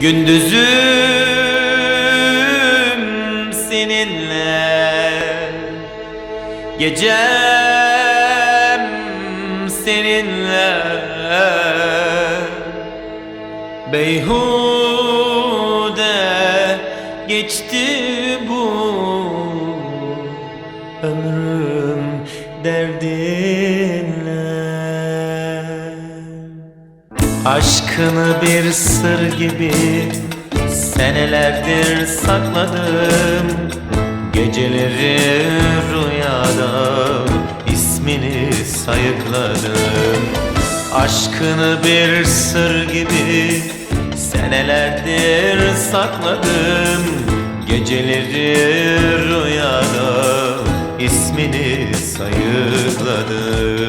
Gündüzüm seninle Gecem seninle. Beyhude geçti bu ömrüm derdinle Aşkını bir sır gibi senelerdir sakladım. Geceleri rüyada ismini sayıkladım. Aşkını bir sır gibi senelerdir sakladım. Geceleri rüyada ismini sayıkladım